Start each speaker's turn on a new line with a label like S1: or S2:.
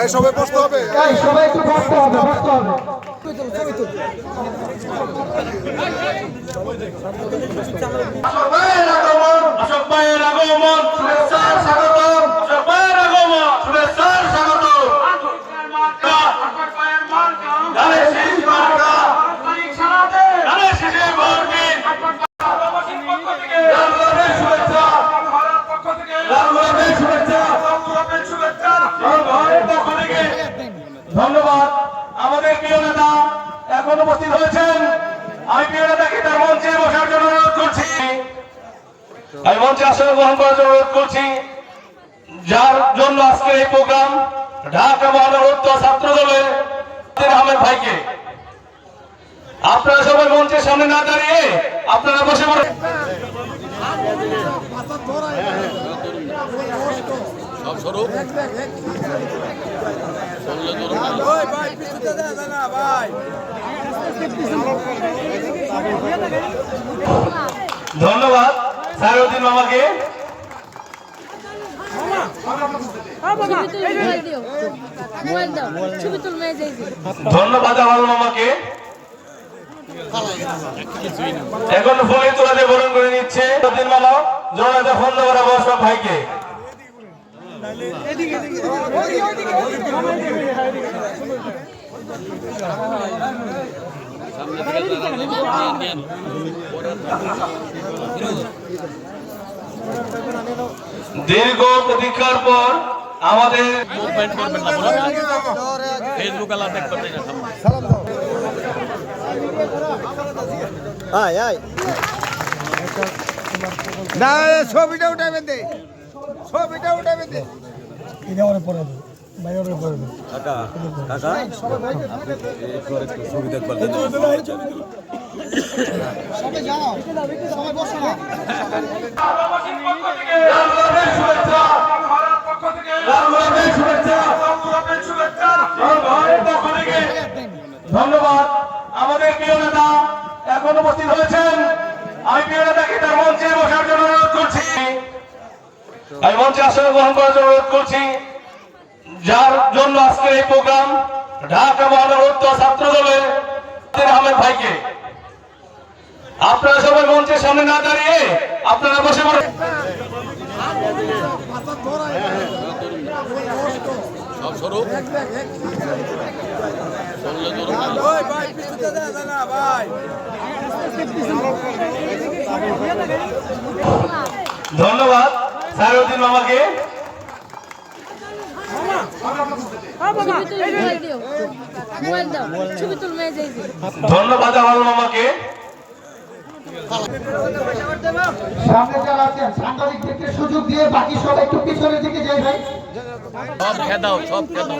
S1: এই সবাই বসতে হবে।
S2: এই সবাই একটু বসতে হবে বসতে হবে।
S3: অশোক ধন্যবাদ। আমাদের প্রিয় নেতা এখন উপস্থিত হয়েছেন। আমি প্রিয় নেতাকে তার মঞ্চে বসার জন্য অনুরোধ করছি। আমি মঞ্চে আসনে গ্রহণ করার জন্য অনুরোধ করছি। যার জন্য আজকের এই প্রোগ্রাম ঢাকা মহানগর ছাত্র দলের আহমেদ ভাইকে। আপনারা সবাই মঞ্চের সামনে না দাঁড়িয়ে আপনারা বসে পড়ে ধন্যবাদ। ধন্যবাদ আমার মামাকে। এখন ফুলের তোলাতে বরণ করে নিচ্ছে মামা। জননেতা খন্দকার আবাসক ভাইকে। দীর্ঘ প্রতীক্ষার পর আমাদের
S4: ফেসবুক আলা না সামনে
S1: না ছবিটা উঠাবেন দে। ছবিটা উঠাবেন দে
S3: লালগোলাপের শুভেচ্ছা লালগোলাপের শুভেচ্ছা লালগোলাপের পক্ষ থেকে ধন্যবাদ। আমাদের প্রিয় নেতা এখন উপস্থিত হয়েছেন। আমি প্রিয় নেতাকে তার মঞ্চে বসার জন্য অনুরোধ করছি। আমি মঞ্চে আসনে গ্রহণ করার জন্য অনুরোধ করছি, যার জন্য আজকের এই প্রোগ্রাম ঢাকা মহানগর ছাত্র আহমেদ ভাইকে। আপনারা সবাই মঞ্চের সামনে না দাঁড়িয়ে আপনারা বসে পড়ে ধন্যবাদ। সারুদ্দিন মামাকে। ধন্যবাদ আমার মামাকে।
S2: সামনে যারা আছেন সাংবাদিক সুযোগ দিয়ে বাকি সবাই একটু পিছনের দিকে যাই ভাই।
S4: সব খেদাও সব খেদাও।